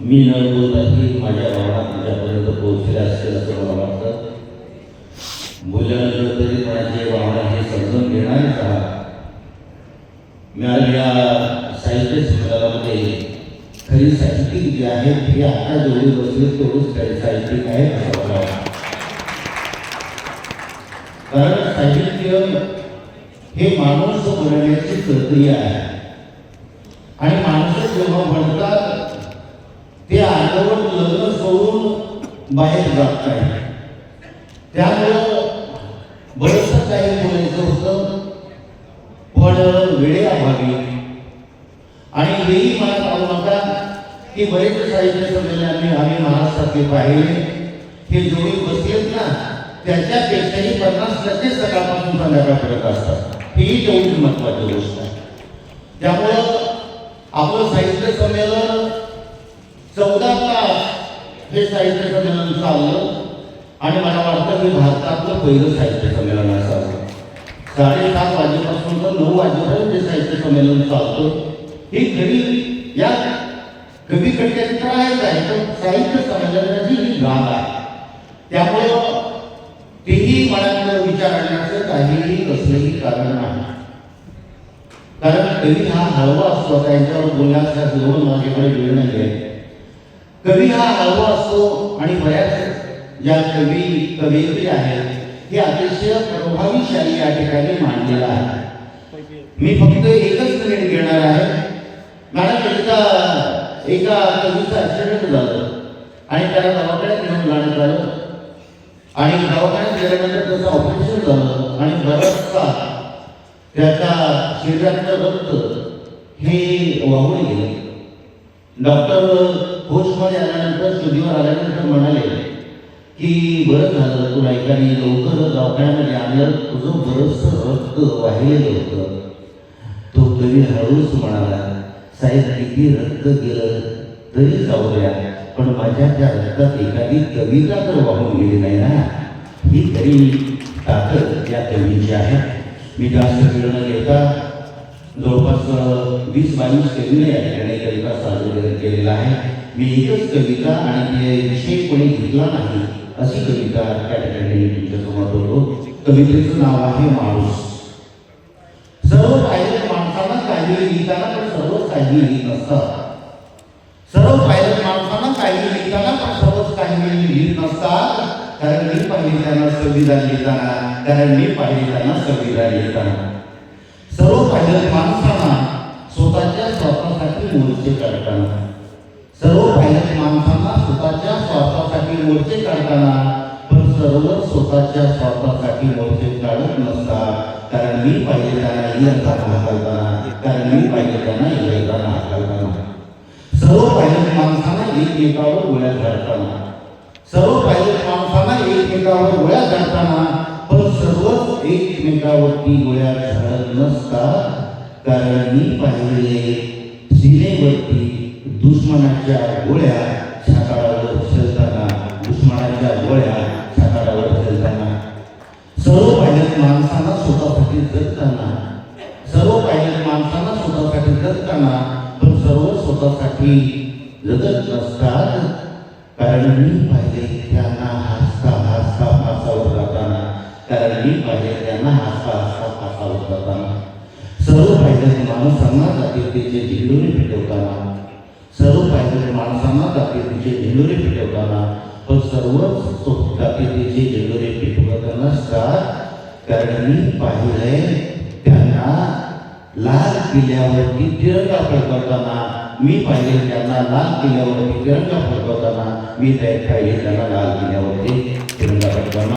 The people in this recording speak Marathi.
मी न बोलताही माझ्या भावना तुझ्यापर्यंत पोहोचल्या असतील असं मला वाटतं. बोलल्यानंतर तरी माझे भावना हे समजून घेणारच आहात मी आज या साहित्य संमेलनामध्ये खरी साहित्यिक जे आहेत हे आता जेवढे बसले तेवढेच खरी साहित्यिक आहेत असं मला वाटतं. कारण साहित्य हे माणूस बनवण्याची प्रक्रिया आहे. आणि माणसं जेव्हा म्हणतात ते लग्न सोडून बाहेर जात नाही त्यामुळं बरंच काही बोलायचं होतं पण वेळेअभावी आणि हेही मला पाहू नका की बरेच साहित्य संमेलनाने आम्ही महाराष्ट्रातले पाहिले. हे जोडी बसलेत ना त्याच्यापेक्षाही पन्नास टक्के सकाळपासून संध्याकाळपर्यंत असतात. ही तेवढीच महत्वाची गोष्ट आहे. त्यामुळं आपलं साहित्य संमेलन चौदा तास हे साहित्य संमेलन चाललं आणि मला वाटतं की भारतातलं पहिलं साहित्य संमेलन असावं. साडेसात वाजेपासून तर नऊ वाजेपर्यंत हे साहित्य संमेलन चालतं. ही खरी या कवी कट्ट्याची तर आहेच आहे पण साहित्य संमेलनाची ही गाग आहे. त्यामुळं तेही मनातलं विचार आणण्याचं काहीही कसलंही कारण नाही. कारण कवी हा हळवा असतो त्यांच्यावर बोलण्यासाठी एवढं माझ्याकडे वेळ नाही आहे. कवी हा हळू असतो आणि बऱ्याच ज्या कवी कवयित्री आहेत हे अतिशय प्रभावीशाली या ठिकाणी मांडलेला आहे. मी फक्त एकच मिनिट घेणार आहे. मॅडम एकदा एका कवीचं ऍक्सिडेंट झालं. आणि त्याला दवाखान्यात घेऊन जाण्यात आलं. आणि दवाखान्यात गेल्यानंतर त्याचं ऑपरेशन झालं. आणि बराचसा त्याच्या शरीरातलं रक्त हे वाहून गेलं. डॉक्टर होशमध्ये आल्यानंतर स्टुडिओवर आल्यानंतर म्हणाले की बरं झालं तुला एकाने लवकर दवाखान्यामध्ये आणलं तुझं बरंचसं रक्त वाहिलेलं होतं. तो कवी हळूच म्हणाला साहेब किती रक्त गेलं तरी जाऊ द्या पण माझ्या त्या रक्तात एखादी कविता तर वाहून गेली नाही ना. ही तरी ताकद या कवीची आहे. मी जास्त वेळ न घेता जवळपास वीस बावीस कवीने या ठिकाणी कविता सादर केलेला आहे. मी एकच कविता आणि ते विषय कोणी घेतला नाही अशी कविता त्या ठिकाणी मी तुमच्यासमोर बोलतो कवितेचं नाव आहे माणूस. सर्व पायलट माणसांना काही लिहिताना पण सर्व काही लिहित नसतात. सर्व पायलट माणसांना काही लिहिताना पण सर्वच काही लिहित नसतात. कारण मी पाहिले त्यांना संविधान लिहिताना कारण मी पाहिले त्यांना संविधान लिहिताना. सर्व पाहिलेल्या माणसांना स्वतःच्या स्वार्थासाठी मोर्चे काढताना सर्व पाहिलेल्या माणसांना स्वतःच्या स्वार्थासाठी मोर्चे काढताना पण सर्व स्वतःच्या स्वार्थासाठी मोर्चे काढत नसतात कारण मी पाहिले त्यांना इयत्ता हाकलताना कारण मी पाहिजे त्यांना इयत्ता हाकलताना सर्व पायलट माणसांना एकमेकावर गोळ्या झाडताना सर्व पायलट माणसांना एकमेकावर गोळ्या झाडताना पण सर्वच एकमेकावरती गोळ्या नसतात कारण मी पाहिलेले सीमेवरती दुश्मनाच्या गोळ्या छाताडावर खेळताना दुश्मनाच्या गोळ्या छाताडावर खेळताना. सर्व पायलट माणसांना स्वतःसाठी जगताना सर्व पायलट माणसांना स्वतःसाठी जगताना पण सर्व स्वतःसाठी जगत नसतात. कारण मी पाहिले त्यांना सर्व पायलट माणसांना जातीचे झेंडोरे पेटवताना सर्व पायलट माणसांना जातीचे झेंडोरे पेटवताना पण सर्व जातीचे झेंडोरे पेटवताना नसतात कारण मी पाहिलंय त्यांना. लाल किल्ल्यावरती तिरंगा फडकवताना मी पाहिले त्यांना लाल किल्ल्यावरती तिरंगा फडकवताना मी त्या पाहिले त्यांना लाल किल्ल्यावरती तिरंगा फडकवणार